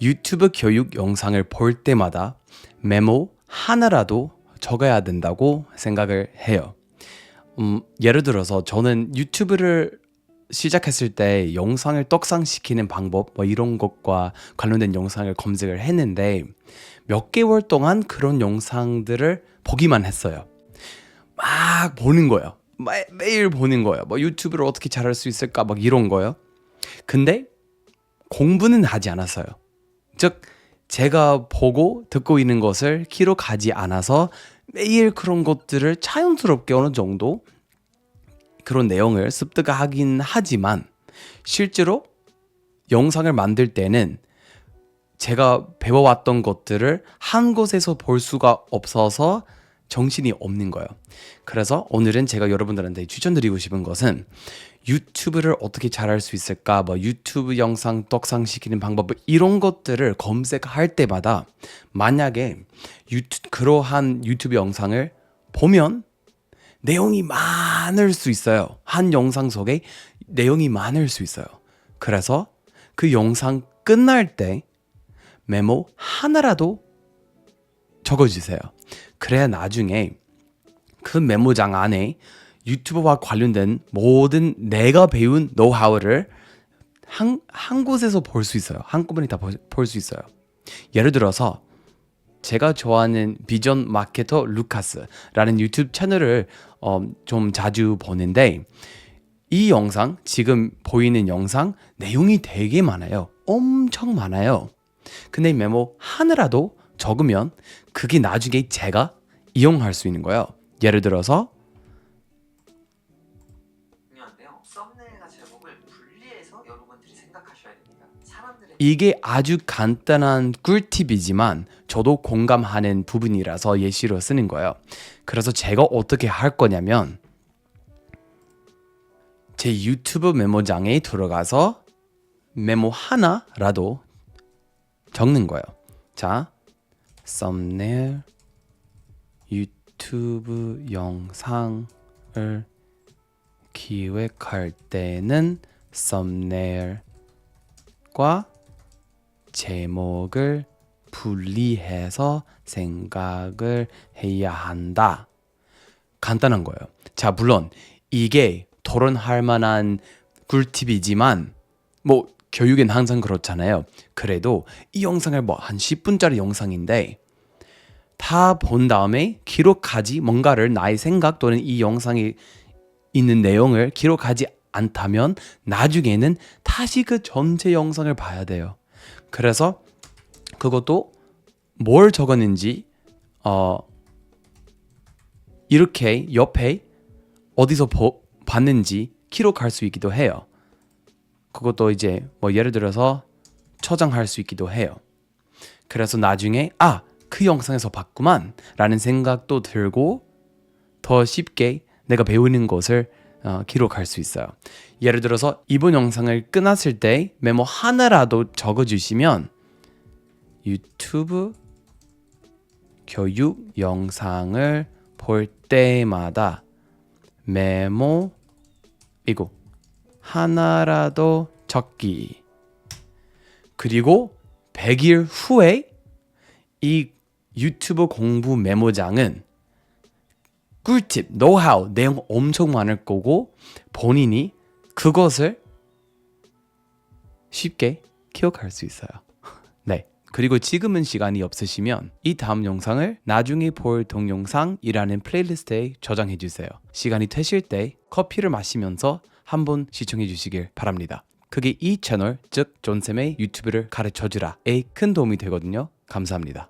유튜브 교육 영상을 볼 때마다 메모 하나라도 적어야 된다고 생각을 해요. 음, 예를 들어서 저는 유튜브를 시작했을 때 영상을 떡상시키는 방법 뭐 이런 것과 관련된 영상을 검색을 했는데 몇 개월 동안 그런 영상들을 보기만 했어요. 막 보는 거예요. 매, 매일 보는 거예요. 뭐 유튜브를 어떻게 잘할 수 있을까 막 이런 거요. 근데 공부는 하지 않았어요. 즉 제가 보고 듣고 있는 것을 기록하지 않아서 매일 그런 것들을 자연스럽게 어느 정도 그런 내용을 습득하긴 하지만 실제로 영상을 만들 때는 제가 배워왔던 것들을 한 곳에서 볼 수가 없어서 정신이 없는 거예요. 그래서 오늘은 제가 여러분들한테 추천드리고 싶은 것은 유튜브를 어떻게 잘할 수 있을까, 뭐 유튜브 영상 떡상시키는 방법 뭐 이런 것들을 검색할 때마다 만약에 유튜 그러한 유튜브 영상을 보면 내용이 많을 수 있어요. 한 영상 속에 내용이 많을 수 있어요. 그래서 그 영상 끝날 때 메모 하나라도 적어주세요. 그래야 나중에 그 메모장 안에 유튜브와 관련된 모든 내가 배운 노하우를 한, 한 곳에서 볼 수 있어요. 한꺼번에 다 볼 수 있어요. 예를 들어서 제가 좋아하는 비전 마케터 루카스라는 유튜브 채널을 어, 좀 자주 보는데 이 영상 지금 보이는 영상 내용이 되게 많아요. 엄청 많아요. 근데 메모 하나라도 적으면 그게 나중에 제가 이용할 수 있는 거예요. 예를 들어서 중요한데요. 썸네일과 제목을 분리해서 여러분들이 생각하셔야 됩니다. 사람들의 이게 아주 간단한 꿀팁이지만 저도 공감하는 부분이라서 예시로 쓰는 거예요. 그래서 제가 어떻게 할 거냐면 제 유튜브 메모장에 들어가서 메모 하나라도 적는 거예요. 자, 썸네일 유튜브 영상을 기획할 때는 썸네일과 제목을 분리해서 생각을 해야 한다. 간단한 거예요. 자, 물론 이게 토론할 만한 꿀팁이지만 뭐 교육엔 항상 그렇잖아요. 그래도 이 영상을 뭐 한 10분짜리 영상인데 다 본 다음에 기록하지 뭔가를 나의 생각 또는 이 영상에 있는 내용을 기록하지 않다면 나중에는 다시 그 전체 영상을 봐야 돼요. 그래서 그것도 뭘 적었는지 어 이렇게 옆에 어디서 보, 봤는지 기록할 수 있기도 해요. 그것도 이제 뭐 예를 들어서 저장할 수 있기도 해요. 그래서 나중에 아, 그 영상에서 봤구만 라는 생각도 들고 더 쉽게 내가 배우는 것을 어, 기록할 수 있어요. 예를 들어서 이번 영상을 끝났을 때 메모 하나라도 적어주시면 유튜브 교육 영상을 볼 때마다 메모 이거 하나라도 적기 그리고 100일 후에 이 유튜브 공부 메모장은 꿀팁, 노하우, 내용 엄청 많을 거고 본인이 그것을 쉽게 기억할 수 있어요. 네. 그리고 지금은 시간이 없으시면 이 다음 영상을 나중에 볼 동영상이라는 플레이리스트에 저장해 주세요. 시간이 되실 때 커피를 마시면서 한번 시청해 주시길 바랍니다. 그게 이 채널, 즉 존쌤의 유튜브를 가르쳐 주라에 큰 도움이 되거든요. 감사합니다.